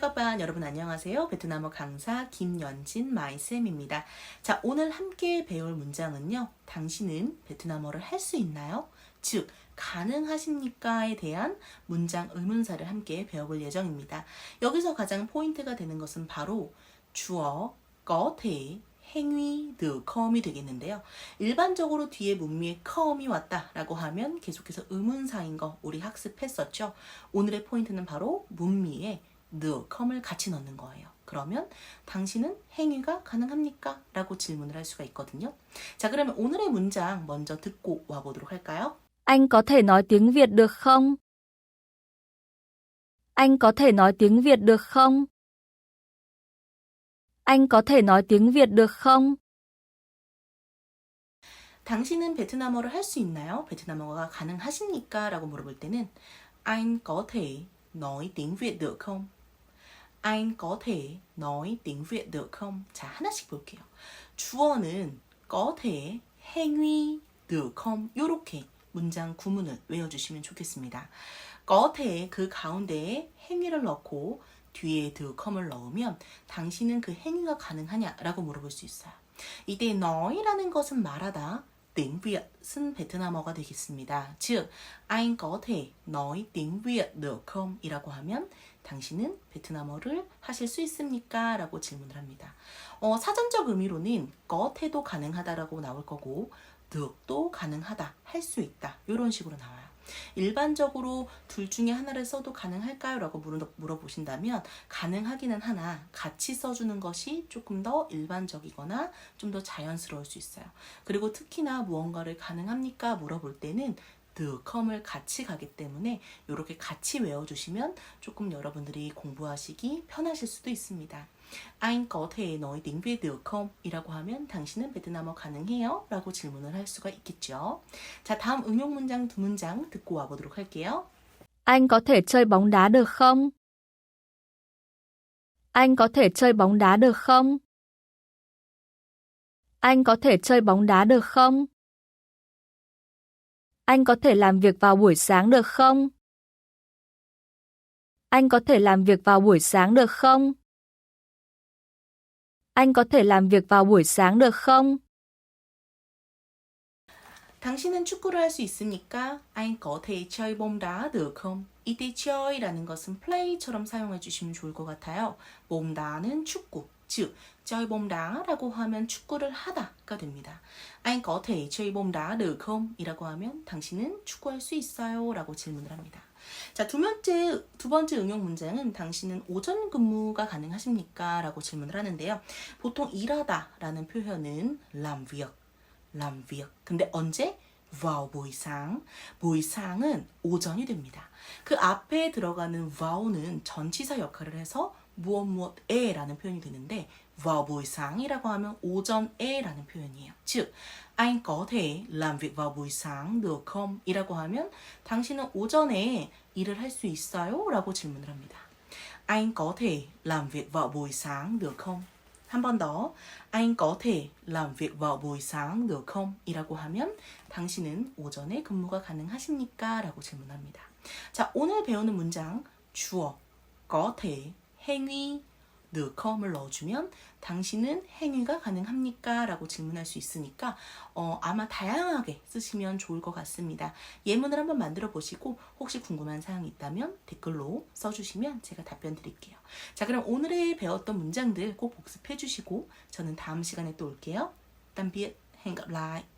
các 여러분 안녕하세요. 베트남어 강사 김연진 마이쌤입니다. 자, 오늘 함께 배울 문장은요. 당신은 베트남어를 할 수 있나요? 즉, 가능하십니까에 대한 문장 의문사를 함께 배워볼 예정입니다. 여기서 가장 포인트가 되는 것은 바로 주어, thể, 행위, the, come이 되겠는데요. 일반적으로 뒤에 문미에 come이 왔다라고 하면 계속해서 의문사인 거 우리 학습했었죠. 오늘의 포인트는 바로 문미에 the, come을 같이 넣는 거예요. 그러면 당신은 행위가 가능합니까? 라고 질문을 할 수가 있거든요. 자, 그러면 오늘의 문장 먼저 듣고 와 보도록 할까요? Anh có thể nói tiếng Việt được không? Anh có thể nói tiếng Việt được không? Anh có thể nói tiếng Việt được không? 당신은 베트남어를 할 수 있나요? 베트남어가 가능하십니까? 라고 물어볼 때는 Anh có thể nói tiếng Việt được không? Anh có thể nói tiếng Việt được không? 자, 하나씩 볼게요. 주어는 có thể, 행위, được không? 요렇게 문장 구문을 외워주시면 좋겠습니다. có thể 그 가운데에 행위를 넣고 뒤에 được come을 넣으면 당신은 그 행위가 가능하냐라고 물어볼 수 있어요. 이때 너이라는 것은 말하다, Việt,은 베트남어가 되겠습니다. 즉, anh có thể nói tiếng Việt được không? 이라고 하면 당신은 베트남어를 하실 수 있습니까? 라고 질문을 합니다. 어, 사전적 의미로는 the도 가능하다라고 나올 거고 득도 가능하다, 할 수 있다 이런 식으로 나와요. 일반적으로 둘 중에 하나를 써도 가능할까요? 라고 물어, 물어보신다면 가능하기는 하나 같이 써주는 것이 조금 더 일반적이거나 좀 더 자연스러울 수 있어요. 그리고 특히나 무언가를 가능합니까? 물어볼 때는 the, come을 같이 가기 때문에 이렇게 같이 외워주시면 조금 여러분들이 공부하시기 편하실 수도 있습니다. Anh có thể nói tiếng Việt được không? 이라고 하면 당신은 베트남어 가능해요? 라고 질문을 할 수가 있겠죠. 자, 다음 응용 문장 두 문장 듣고 와보도록 할게요. Anh có thể chơi bóng đá được không? Anh có thể chơi bóng đá được không? Anh có thể chơi bóng đá được không? Anh có thể làm việc vào buổi sáng được không? Anh có thể làm việc vào buổi sáng được không? Anh có thể làm việc vào buổi sáng được không? 당신은 축구를 할 수 있습니까? Anh có thể chơi bóng đá được không? 이때 chơi 라는 것은 play처럼 사용해 주시면 좋을 것 같아요. 봄다는 축구, 즉 bóng đá라고 하면 축구를 하다가 됩니다. Anh có thể chơi? 이라고 하면 당신은 축구할 수 있어요? 라고 질문을 합니다. 자, 두 번째, 두 번째 응용 문장은 당신은 오전 근무가 가능하십니까? 라고 질문을 하는데요. 보통 일하다 라는 표현은 làm việc. 근데 언제? vào buổi sáng. buổi sáng 은 오전이 됩니다. 그 앞에 들어가는 vow는 전치사 역할을 해서 무엇 무엇에 라는 표현이 되는데 vào buổi sáng 이라고 하면 오전에 라는 표현이에요. 즉, anh có thể làm việc vào buổi sáng được không? 이라고 하면 당신은 오전에 일을 할 수 있어요? 라고 질문을 합니다. Anh có thể làm việc vào buổi sáng được không? 한 번 더. Anh có thể làm việc vào buổi sáng được không? 이라고 하면 당신은 오전에 근무가 가능하십니까? 라고 질문합니다. 자, 오늘 배우는 문장 주어, có thể, 행위, come을 넣어주면 당신은 행위가 가능합니까? 라고 질문할 수 있으니까 어, 아마 다양하게 쓰시면 좋을 것 같습니다. 예문을 한번 만들어 보시고 혹시 궁금한 사항이 있다면 댓글로 써주시면 제가 답변 드릴게요. 자 그럼 오늘의 배웠던 문장들 꼭 복습해 주시고 저는 다음 시간에 또 올게요. 땀비엣 행갑라이